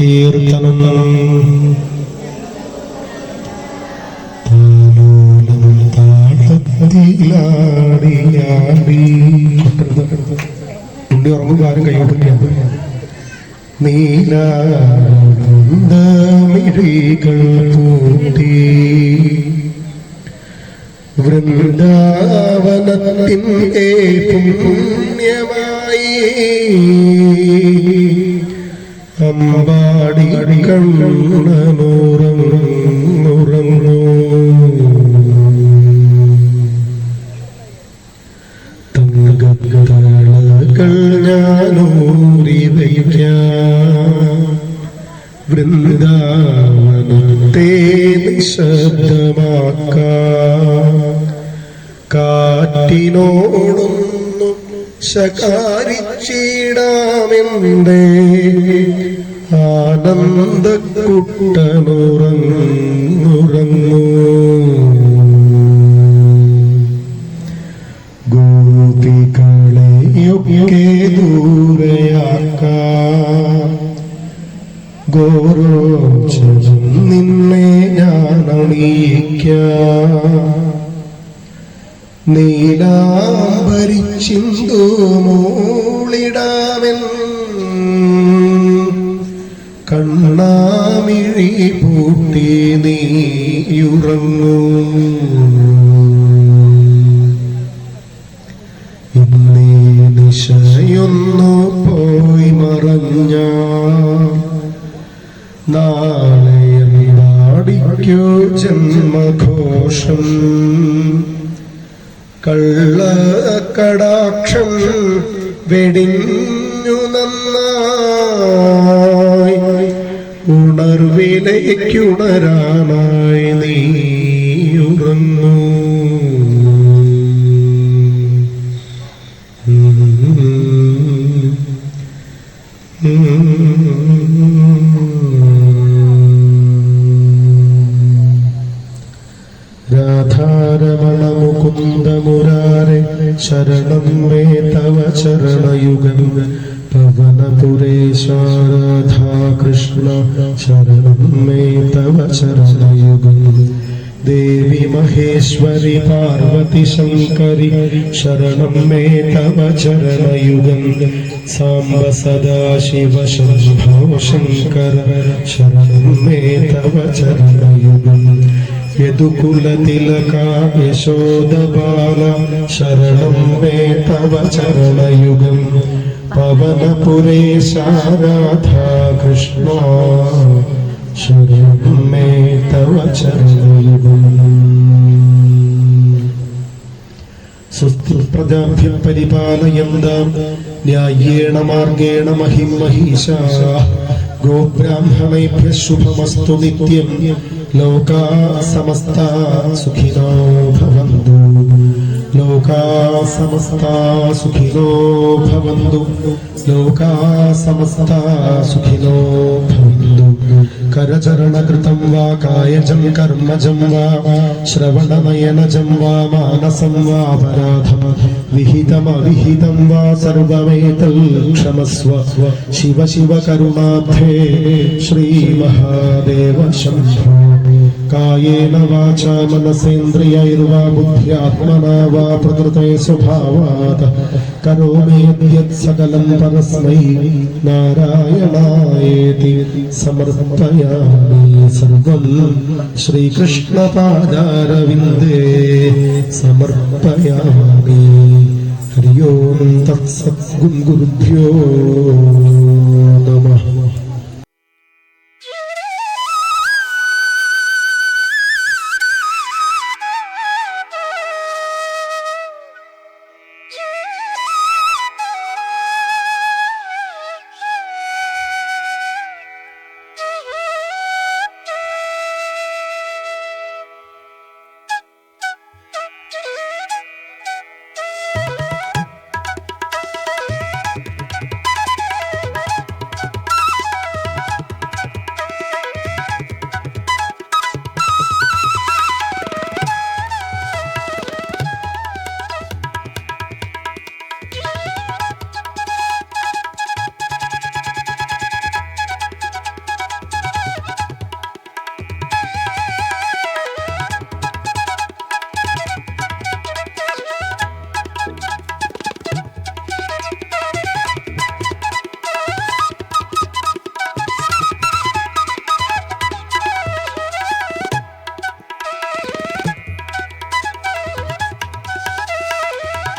കീർത്തനം ഉണ്ടി ഉറങ്ങും ആരും കൈകൊണ്ടിരിക്കുകയാണ് നീലാമിഴികൾ കൂട്ടി വൃന്ദാവനത്തിൻ പുണ്യമായി അമ്പാടി കണ്ണനുറങ്ങുറങ്ങു തങ്കത്തളകൾ ഞാനൂരി വയ്ക്കാം. വൃന്ദാവനത്തെ നിശബ്ദമാക്കാം. കാറ്റിനോടൊന്നു ശകാരിച്ചിടാമെന്തേ? ആനന്ദക്കുട്ടനുറങ്ങുറങ്ങു. ഗോപികളെയൊക്കെ ദൂരയാക്ക. ഗോരോചനം നിന്നെ ഞാൻ അണിയിക്കാം നീലാംബരിച്ചിന്തു മൂളിടാമെൻ കണ്ണാമിഴി പൂട്ടി നീയുറങ്ങൂ ഇന്നീ പോയി മറഞ്ഞ നാളെ ജന്മഘോഷം ജന്മഘോഷം. കള്ളക്കടാക്ഷം വെടിഞ്ഞു നന്നായി ഉണർവിലേക്കുണരാനായി നീ ഉറങ്ങൂ രാധാരമണ മുകുന്ദ മുരാരെ ശരണം മേ തവ ചരണയുഗം. പവനപുരേശ രാധാ കൃഷ്ണ ശരണം മേ തവ ചരണയുഗം ദേവി മഹേശ്വരി പാർവതി ശങ്കരി ശരണം മേ തവ ചരണയുഗം സാംബ സദാശിവ ശംഭോ ശങ്കര ശരണം മേ തവ ചരണയുഗം യദുകുലതിലക യശോദബാല ശരണം മേ തവ ചരണയുഗം പവനപുരേശ രാധാ കൃഷ്ണ ശരണം മേ തവ ചരണയുഗം സ്വസ്തി പ്രജാഭ്യ പരിപാലയന്താം ന്യായേണ മാർഗേണ മഹിം മഹീശാ. ഗോബ്രാഹ്മണേഭ്യ ശുഭമസ്തു നിത്യം. ലോകാ സമസ്ത സുഖിനോ ഭവന്തു. ലോകാ സമസ്ത സുഖിനോ ഭവന്തു. ലോകാ സമസ്ത സുഖിനോ ഭവന്തു. കരചരണകൃതം വാ കായജം കർമ്മജം വാ ശ്രവണനയനജം വാ മാനസം വാ പരാധം വിഹിതമവിഹിതം വാ സർവമേതൽ ക്ഷമസ്വ. ശിവ ശിവ കരുണാബ്ധേ ശ്രീ മഹാദേവ ശംഭോ. കായേന വാച മനസേന്ദ്രിയൈർവാ ബുദ്ധ്യാത്മനാ വാ പ്രകൃതേ സ്വഭാവാത്. കരോമേദ്യത് സകലം പരസ്മൈ നാരായണായേതി. സമർപ്പയാമി സർവം ശ്രീകൃഷ്ണപാദാരവിന്ദേ. സമർപ്പയാമി. ഹരി ഓം തത്സത് ഗുരുഭ്യോ നമഃ.